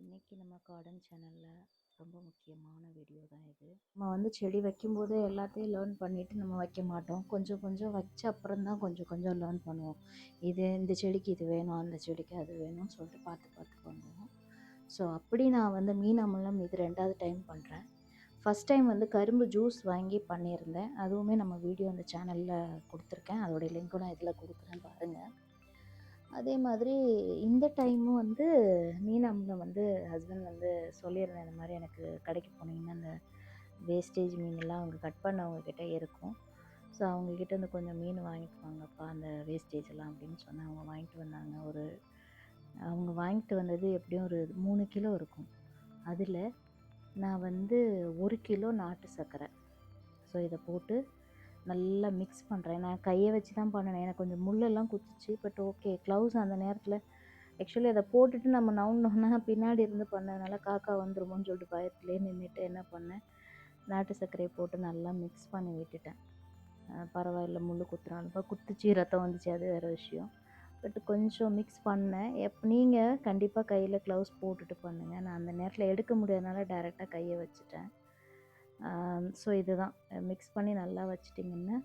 இன்றைக்கி நம்ம கார்டன் சேனலில் ரொம்ப முக்கியமான வீடியோ தான் இது. நம்ம வந்து செடி வைக்கும்போதே எல்லாத்தையும் லேர்ன் பண்ணிவிட்டு நம்ம வைக்க மாட்டோம். கொஞ்சம் கொஞ்சம் வச்ச அப்புறம் தான் கொஞ்சம் கொஞ்சம் லேர்ன் பண்ணுவோம். இது இந்த செடிக்கு இது வேணும் அந்த செடிக்கு அது வேணும்னு சொல்லிட்டு பார்த்து பார்த்து பண்ணுவோம். ஸோ அப்படி நான் வந்து மீன் இது ரெண்டாவது டைம் பண்ணுறேன் ஃபஸ்ட் டைம் வந்து கரும்பு ஜூஸ் வாங்கி பண்ணியிருந்தேன். அதுவுமே நம்ம வீடியோ அந்த சேனலில் கொடுத்துருக்கேன். அதோடைய லிங்க்கும் நான் இதில் கொடுக்குறேன் பாருங்கள் அதே மாதிரி இந்த டைமும் வந்து மீன் வந்து ஹஸ்பண்ட் வந்து சொல்லியிருந்தேன் இந்த மாதிரி எனக்கு கடைக்கு போனீங்கன்னா அந்த வேஸ்டேஜ் மீனெல்லாம் அவங்க கட் பண்ணவங்கக்கிட்ட இருக்கும். ஸோ அவங்கக்கிட்ட இருந்து கொஞ்சம் மீன் வாங்கிட்டு வாங்கப்பா அந்த வேஸ்டேஜ் எல்லாம் அப்படின்னு சொன்னேன் அவங்க வாங்கிட்டு வந்தாங்க. ஒரு அவங்க வாங்கிட்டு வந்தது எப்படியும் ஒரு மூணு கிலோ இருக்கும். அதில் நான் வந்து ஒரு கிலோ நாட்டு சர்க்கரை. ஸோ இதை போட்டு நல்லா மிக்ஸ் பண்ணுறேன் நான் கையை வச்சு தான் பண்ணினேன். எனக்கு கொஞ்சம் முள்ளெல்லாம் குத்துச்சு. பட் ஓகே க்ளவுஸ் அந்த நேரத்தில். ஆக்சுவலி அதை போட்டுட்டு நம்ம நவுனோன்னா பின்னாடி இருந்து பண்ணதுனால காக்கா வந்துருமோன்னு சொல்லிட்டு பயத்துலேயே நின்றுட்டு என்ன பண்ணேன்? நாட்டு சர்க்கரையை போட்டு நல்லா மிக்ஸ் பண்ணி விட்டுட்டேன். பரவாயில்ல முள் குத்துறான். இப்போ குத்துச்சு ரத்தம் வந்துச்சு அது வேறு விஷயம். பட் கொஞ்சம் மிக்ஸ் பண்ணேன். எப் நீங்கள் கண்டிப்பாக கையில் க்ளவுஸ் போட்டுட்டு பண்ணுங்கள் நான் அந்த நேரத்தில் எடுக்க முடியாதனால டேரெக்டாக கையை வச்சுட்டேன். ஸோ இதுதான். மிக்ஸ் பண்ணி நல்லா வச்சிட்டிங்கன்னா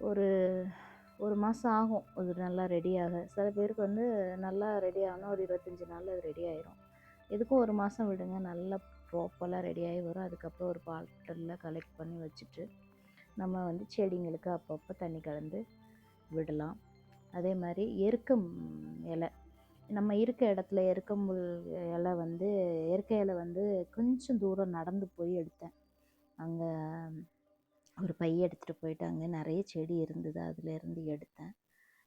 ஒரு ஒரு மாதம் ஆகும். அது நல்லா ரெடியாக சில பேருக்கு வந்து நல்லா ரெடி ஆகணும் ஒரு இருபத்தஞ்சி நாளில் அது ரெடி ஆயிரும். எதுக்கும் ஒரு மாதம் விடுங்க. நல்லா ப்ராப்பராக ரெடி ஆகி வரும். அதுக்கப்புறம் ஒரு பாட்டிலில் கலெக்ட் பண்ணி வச்சுட்டு நம்ம வந்து செடிங்களுக்கு அப்பப்போ தண்ணி கலந்து விடலாம். அதே மாதிரி எருக்கம் இலை. நம்ம இருக்க இடத்துல எருக்கம்புல் இலை வந்து இயற்கை இலை வந்து கொஞ்சம் தூரம் நடந்து போய் எடுத்தேன். அங்கே ஒரு பை எடுத்துகிட்டு போயிட்டு அங்கே நிறைய செடி இருந்தது. அதுலேருந்து எடுத்தேன்.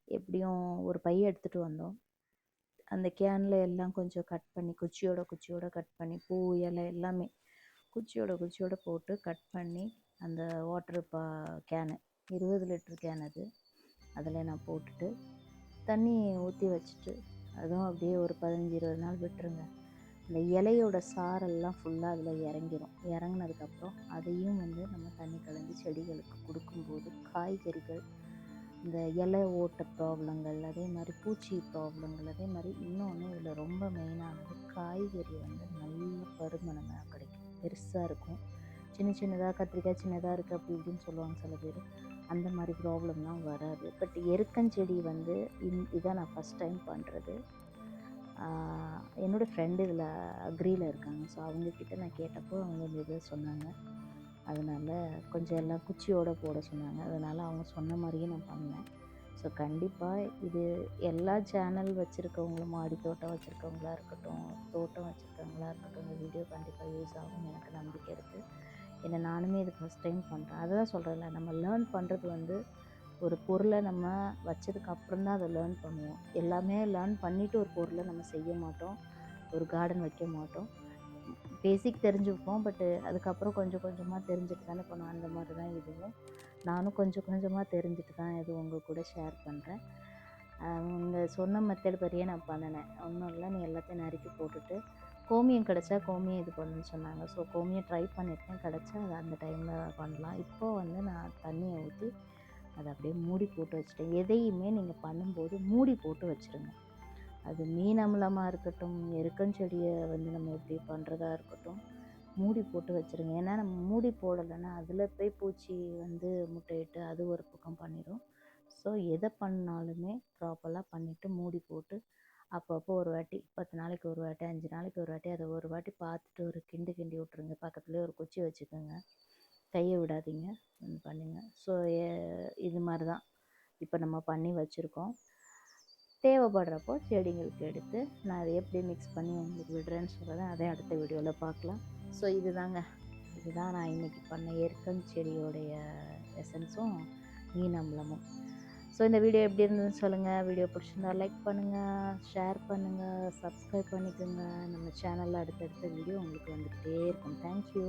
எப்படியும் ஒரு பை எடுத்துகிட்டு வந்தோம். அந்த கேனில் எல்லாம் கொஞ்சம் கட் பண்ணி குச்சியோட குச்சியோட கட் பண்ணி பூ இலை எல்லாமே குச்சியோட குச்சியோட போட்டு கட் பண்ணி அந்த வாட்ரு பா கேனு இருபது லிட்ரு கேன் அது. அதில் நான் போட்டுட்டு தண்ணி ஊற்றி வச்சுட்டு அதுவும் அப்படியே ஒரு பதினஞ்சு இருபது நாள் விட்டுருங்க. இந்த இலையோட சாரெல்லாம் ஃபுல்லாக அதில் இறங்கிரும். இறங்கினதுக்கப்புறம் அதையும் வந்து நம்ம தண்ணி கலந்து செடிகளுக்கு கொடுக்கும்போது காய்கறிகள் இந்த இலை ஓட்ட ப்ராப்ளங்கள் அதே மாதிரி பூச்சி ப்ராப்ளங்கள் அதே மாதிரி இன்னொன்று இதில் ரொம்ப மெயினானது காய்கறி வந்து நல்ல பருமனமாக கிடைக்கும். பெருசாக இருக்கும். சின்ன சின்னதாக கத்திரிக்காய் சின்னதாக இருக்குது அப்படி இப்படின்னு சொல்லுவாங்க சில பேர். அந்த மாதிரி ப்ராப்ளம்லாம் வராது. பட் எருக்கஞ்செடி வந்து இன் இதான் நான் ஃபஸ்ட் டைம் பண்ணுறது என்னோடய ஃப்ரெண்டு இதில் அக்ரியில் இருக்காங்க. ஸோ அவங்கக்கிட்ட நான் கேட்டப்போ அவங்க இந்த இதை சொன்னாங்க. அதனால் கொஞ்சம் எல்லாம் குச்சியோடு போட சொன்னாங்க. அதனால் அவங்க சொன்ன மாதிரியே நான் பண்ணேன். ஸோ கண்டிப்பாக இது எல்லா சேனல் வச்சுருக்கவங்களும் மாடி தோட்டம் வச்சுருக்கவங்களா இருக்கட்டும் தோட்டம் வச்சுருக்கவங்களா இருக்கட்டும் இந்த வீடியோ கண்டிப்பாக யூஸ் ஆகும் எனக்கு நம்பிக்கை இருக்குது ஏன்னா நானுமே இது ஃபஸ்ட் டைம் பண்ணுறேன் அதுதான் சொல்கிறேன்ல நம்ம லேர்ன் பண்ணுறது வந்து ஒரு பொருளை நம்ம வச்சதுக்கு அப்புறம் தான் அதை லேர்ன் பண்ணுவோம். எல்லாமே லேர்ன் பண்ணிவிட்டு ஒரு பொருளை நம்ம செய்ய மாட்டோம். ஒரு கார்டன் வைக்க மாட்டோம். பேசிக் தெரிஞ்சுப்போம் பட்டு அதுக்கப்புறம் கொஞ்சம் கொஞ்சமாக தெரிஞ்சுட்டு தானே பண்ணுவோம். அந்த மாதிரி தான் இதுவும். நானும் கொஞ்சம் கொஞ்சமாக தெரிஞ்சுட்டு தான் இது உங்கள் கூட ஷேர் பண்ணுறேன் அவங்க சொன்ன மெத்தட் படியே நான் பண்ணினேன். ஒன்றும் இல்லை நீ எல்லாத்தையும் நறுக்கி போட்டுட்டு கோமியம் கிடச்சா கோமியம் இது பண்ணுன்னு சொன்னாங்க. ஸோ கோமியம் ட்ரை பண்ணியிருக்கேன். கிடச்சா அது அந்த டைமில் பண்ணலாம். இப்போது வந்து நான் தண்ணியை ஊற்றி அதை அப்படியே மூடி போட்டு வச்சுட்டேன். எதையுமே நீங்கள் பண்ணும்போது மூடி போட்டு வச்சுருங்க. அது மீன் அமிலமாக இருக்கட்டும் எருக்கஞ்செடியை வந்து நம்ம எப்படி பண்ணுறதா இருக்கட்டும் மூடி போட்டு வச்சுருங்க. ஏன்னா நம்ம மூடி போடலைன்னா அதில் போய் பூச்சி வந்து முட்டையிட்டு அது ஒரு பக்கம் பண்ணிடும் ஸோ எதை பண்ணாலுமே ப்ராப்பராக பண்ணிவிட்டு மூடி போட்டு அப்பப்போ ஒரு வாட்டி பத்து நாளைக்கு ஒரு வாட்டி அஞ்சு நாளைக்கு ஒரு வாட்டி அதை ஒரு வாட்டி பார்த்துட்டு ஒரு கிண்டு கிண்டி விட்ருங்க பக்கத்துலேயே ஒரு குச்சி வச்சுக்கோங்க. கையை விடாதீங்க. பண்ணுங்கள் ஸோ இது மாதிரி தான் இப்போ நம்ம பண்ணி வச்சுருக்கோம். தேவைப்படுறப்போ செடிங்களுக்கு எடுத்து நான் அதை எப்படி மிக்ஸ் பண்ணி உங்களுக்கு விடுறேன்னு சொல்கிறத அதே அடுத்த வீடியோவில் பார்க்கலாம். ஸோ இதுதாங்க. இதுதான் நான் இன்றைக்கி பண்ண ஏற்கன் செடியோடைய எசன்ஸும் மீனம்பளமும் ஸோ இந்த வீடியோ எப்படி இருந்ததுன்னு சொல்லுங்கள் வீடியோ பிடிச்சிருந்தா லைக் பண்ணுங்கள் ஷேர் பண்ணுங்கள் சப்ஸ்கிரைப் பண்ணிக்கோங்க. நம்ம சேனலில் அடுத்தடுத்த வீடியோ உங்களுக்கு வந்துக்கிட்டே இருக்கும். தேங்க்யூ